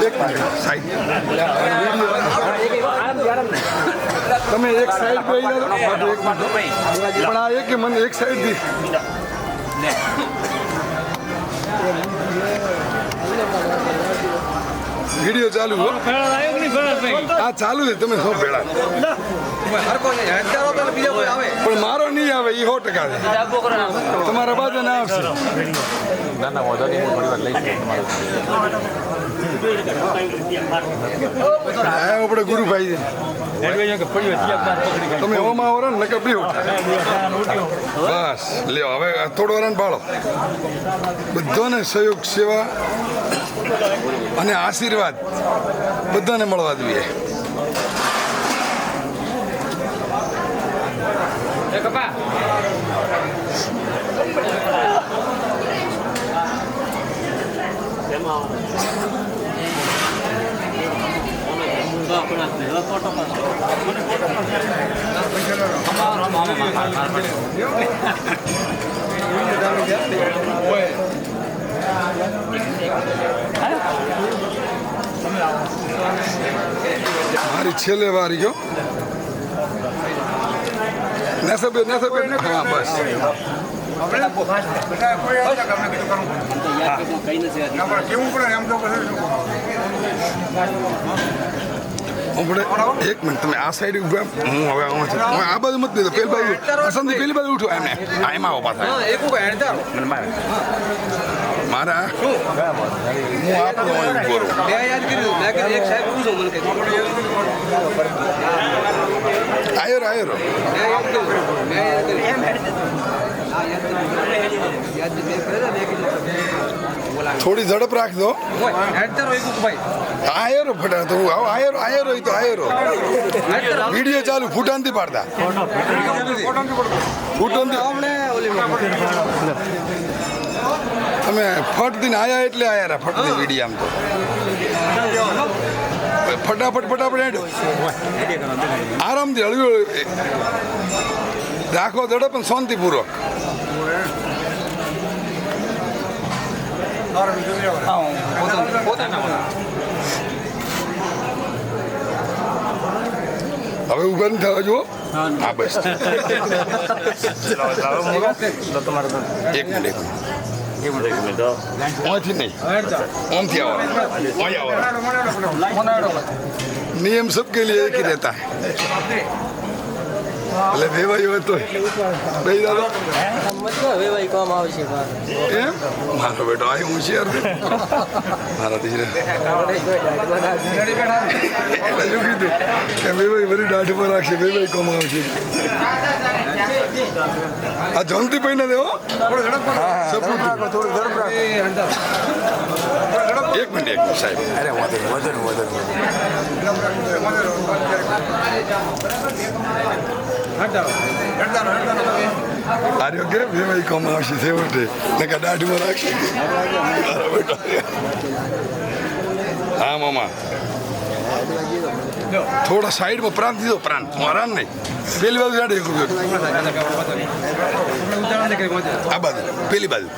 એક તમે એક સાઈડ બે એક પણ આ એક મને એક સાઈડથી વીડિયો ચાલુ હો. આ ચાલુ છે તમે શું ભેળા પણ મારો નહીં આવે એ સો ટકા તમારા બાજુ ના આવશે. ના ના વાંધો નહીં આપણે ગુરુભાઈ. તમે ઓમાં ઓરો ને નકર બીહો. બસ લ્યો હવે થોડો રન પાડો બધાને સહયોગ સેવા અને આશીર્વાદ બધાને મળવા જોઈએ. મારી છેલ્લે વારી ગયો નસબે નસબે હા બસ. આપણે એક મિનિટ તમે આ સાઈડ ઊભા હું હવે આવું છું હું આ બાજુ મત નહીં પેલી બાજુ પસંદ પેલી બાજુ ઉઠો એમને આ એમાં આવો પાછા મારા હું આપણો અહીં ઊભો રહું આયો રો, થોડી ઝડપ રાખજો. આયરો ફટા તો હું આવો. આયો રો, આયો રો ઈ તો આયરો વીડિયો ચાલુ ફૂટાનથી પાડતા. ફૂટાનથી તમે ફટ દિન આયા એટલે આયા રા ફટ દિન વીડિયો આમ તો. ફટાફટ ફટાફટ હેડો. આરામથી હળવી રાખો દડો પણ શાંતિપૂર્વક. હવે ઊભા નહીં થવા જુઓ. હા બસ. એક મિનિટ. नियम सबके लिए एक ही रहता है એટલે વેવાઈ હોય વેવાય બે દાદો? એમ? મારો બેટો આ હોશિયાર છે મારા ધીરે એટલે શું કીધું? કે વેવાઈ બધી દાઢ પર રાખશે વેવાઈ કોમ આવશે. આ જલ્દી પૈના દેવો સપૂત એક મિનિટ એક મિનિટ સાહેબ. અરે વાંધો વાંધો વાંધો. આરોગ્ય વેવાઈ કોમ આવશે છેવટે. નકા દાઢમાં રાખશે. હા મામા. થોડા સાઈડમાં પ્રાંત દીધો, પ્રાંત. મારા નહીં. પેલી બાજુ જાડે એક આ બાજુ, પેલી બાજુ.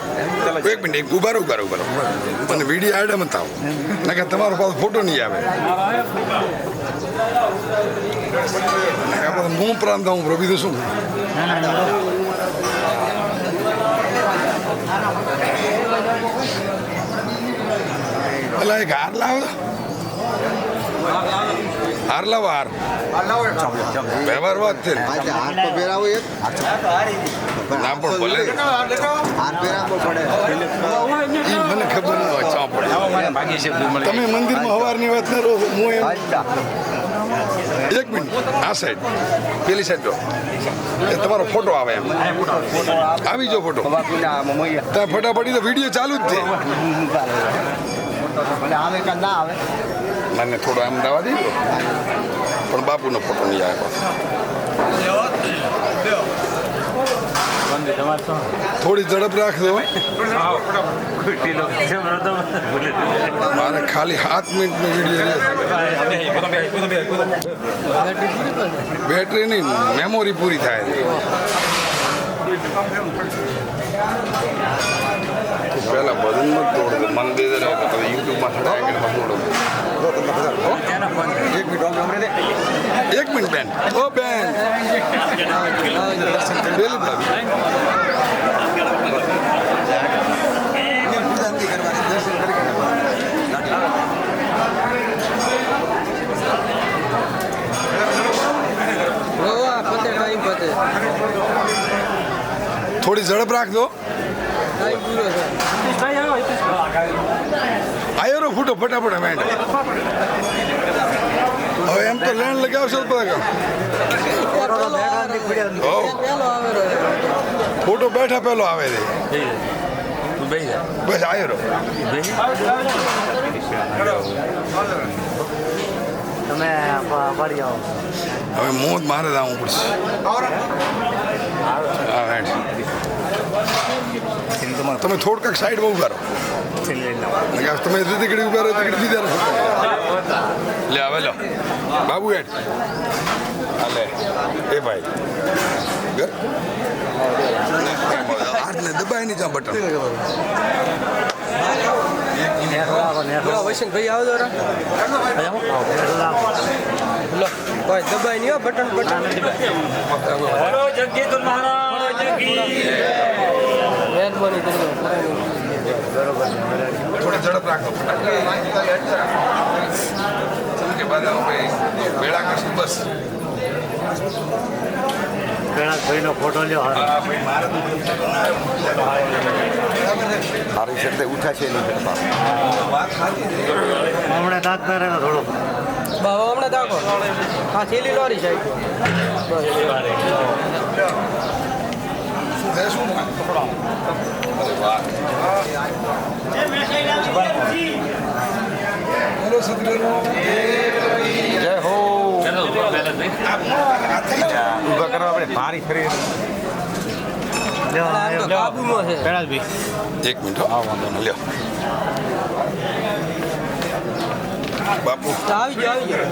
એક મિનિટ, એક ઊભા રહો ઊભા રહો, ઊભા વીડિયો આડે મત આવો નાખે તમારો પાસે ફોટો નહીં આવે. નકા હું પ્રાંત હું પ્રભુ શું? પેલા એક હાર લાવો. હાર. વ્યવહાર વાત છે ને. પણ ઈ મને ખબર ન હોય ચા પડે. ભાગી છે મળી તમે મંદિરમાં હવારની વાત કરો હું એમ એક મિનિટ. આ સાઈડ. પેલી સાઈડ જો. તમારો ફોટો આવે એમ. આવી. જો ફોટો. ત્યાં ફટાફટી તો વીડિયો ચાલુ જ છે. આવે કે ના આવે. મને થોડો અમદાવાદ દાવા પણ બાપુનો ફોટો નહીં આવ્યો. થોડી ઝડપ રાખજો મારે ખાલી સાત મિનિટનો વીડિયો બેટરી નહીં મેમોરી પૂરી થાય પહેલા ભજનમાં જ દોડે મંદિર યુટ્યુબમાં દોડે એક મિનિટ બેન. ઓ બેન. પેલી ભાભી પતે ટાઈમ પતે થોડી ઝડપ રાખજો ટાઈમ પૂરો છે આયો રો ફૂટો ફટાફટ મેં હવે એમ તો લેણ લગાવશો ફોટો બેઠા પેલો આવે છે બસ આયરો. તમે પડી જાઓ હવે મોત મારે આવવું પડશે તમે થોડક સાઈડ બહુ કરો રહો લે હવે લો. બાબુ હેડ હા એ ભાઈ. ઘર? હાથને દબાય નહીં ત્યાં બટન. વૈશન ભાઈ આવજો રા લો કોઈ દબાઈ નહીં હો બટન બટન. મહેરબાની કરી થોડી ઝડપ રાખો. કે બધા ભાઈ મેળા કરશું બસ? ભાઈનો ફોટો લ્યો. મારી શરતે ઉઠા છે નહીં કરતા હમણાં દાંત ના રહેતો થોડો. બાબા હમણાં દાખો હા થેલી લોરી છે શું અરે વાહ બોલો સદગુરુ જય હો ઊભા કરવા આપણે ભારી ફરી આમ તો કાબુમાં છે એક મિનિટ હો. આ વાંધો નહીં લ્યો બાપુ તો આવી ગયો આવી ગયો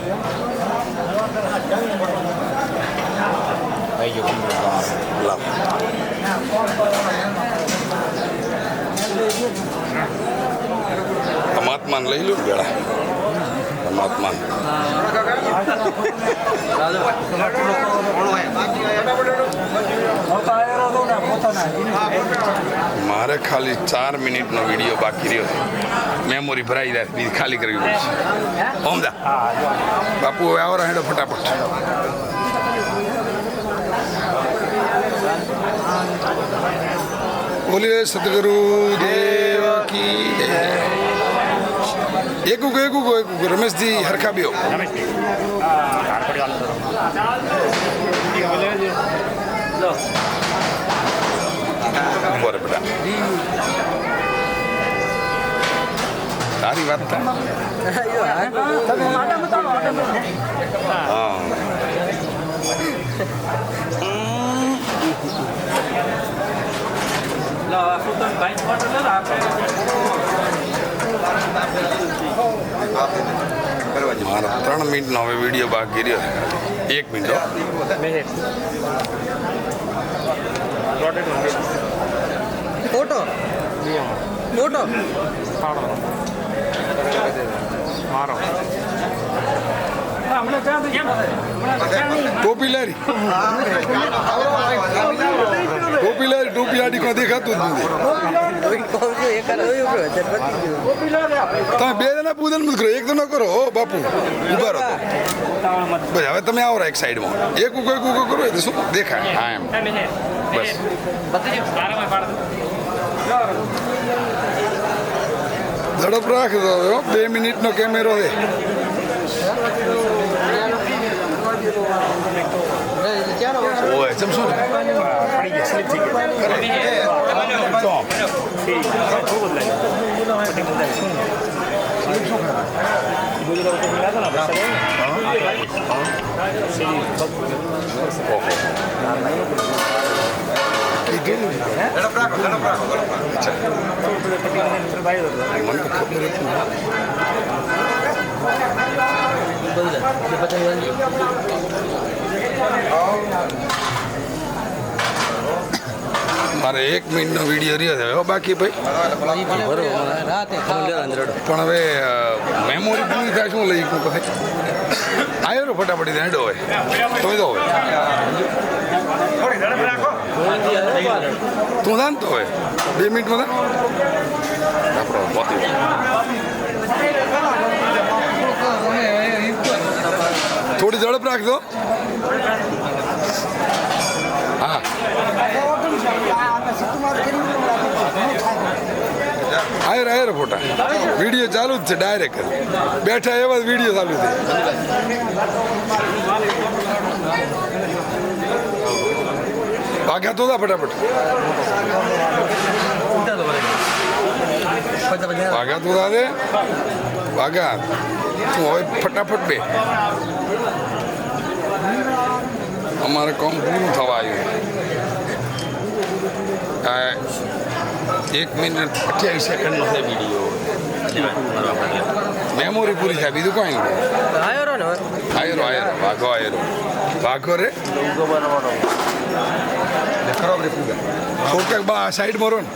આવી ગયો લાવ પરમાત્માને લઈ લો ને ભેળા પરમાત્માને મારે ખાલી ચાર મિનિટનો વીડિયો બાકી રહ્યો મેમોરી ભરાઈ જાય, બીજી ખાલી કરવી પડશે. ઓમદા બાપુ, હવે આવો રહેડો ફટાફટ. બોલીએ સદગુરુ દેવ કી. એકું એકું એકું રમેશજી હરખા બેઓ બરે બેટા તારી વાત થાય હા મારા ત્રણ મિનિટનો હવે વીડિયો બાકી રહ્યો એક મિનિટ ફોટો. ફોટો. મારો. ટોપી લારી. કોઈ દેખાતું જ નથી. તમે બે જણા પૂજન મત કરો, એક તો કરો. હો, બાપુ, ઊભા રહો. બસ, હવે તમે આવો એક સાઈડમાં. એક ઉકો એક ઉકો કરો શું? દેખાય. હા, એમ. બસ. ઝડપ રાખજો. બે મિનિટનો કેમેરો છે. ઓય, ચમ મને તો ખબર હતી મારે એક મિનિટનો વીડિયો રહ્યો છે. બાકી ભાઈ? પણ હવે મેમોરી પૂરી થાય, શું લઈ ગયું ભાઈ? આવ્યો ને ફટાફટ હેડો હોય. તો તો હોય. તું જાણતો હોય. બે મિનિટમાં આપણો થોડી ઝડપ રાખજો. હા. આયર આયર ફોટા. વીડિયો ચાલુ જ છે ડાયરેક્ટ બેઠા એવા જ વીડિયો ચાલુ છે. ભાગ્યા તો ફટાફટ. ભાગ્યા તો દે. ભાગ્યા. તું હવે ફટાફટ બે. અમારે કામ પૂરું થવા આવ્યું આ એક મિનિટ અઠ્યાવીસ સેકન્ડનો છે વીડિયો મેમોરી પૂરી થાય બીજું કોઈ નહીં. આવ્યો ને આયરો આયરો. વાઘો આયરો. વાઘો રે. ખરાબ રે પૂગા થોડુંક બા સાઈડ મરો ને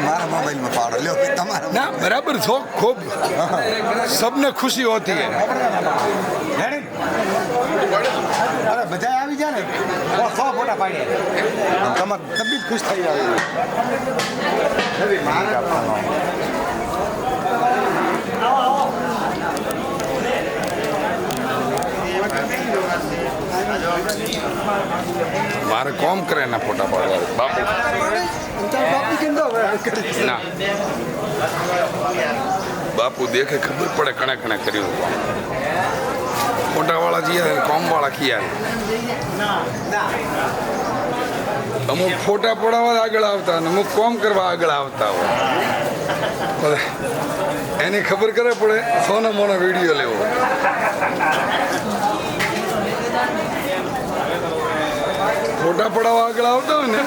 મારા મોબાઈલમાં પાડો લ્યો તમારા ના બરાબર છો ખૂબ સબને ખુશી હોતી હે અરે બધા આવી જાય ને સો સો ફોટા પાડ્યા તમારે તબિયત ખુશ થઈ જાય મારે કોમ કરે એના ફોટા પાડવા. બાપુ. ના બાપુ દેખે ખબર પડે કણે કણે કર્યું. ફોટાવાળા જીયા કોમ વાળા કિયા અમુક ફોટા પડાવવા આગળ આવતા અને અમુક કોમ કરવા આગળ આવતા હોય. એની ખબર કરે પડે, સોનો મોનો વીડિયો લેવો. ફોટા પડાવવા આગળ આવતા હોય ને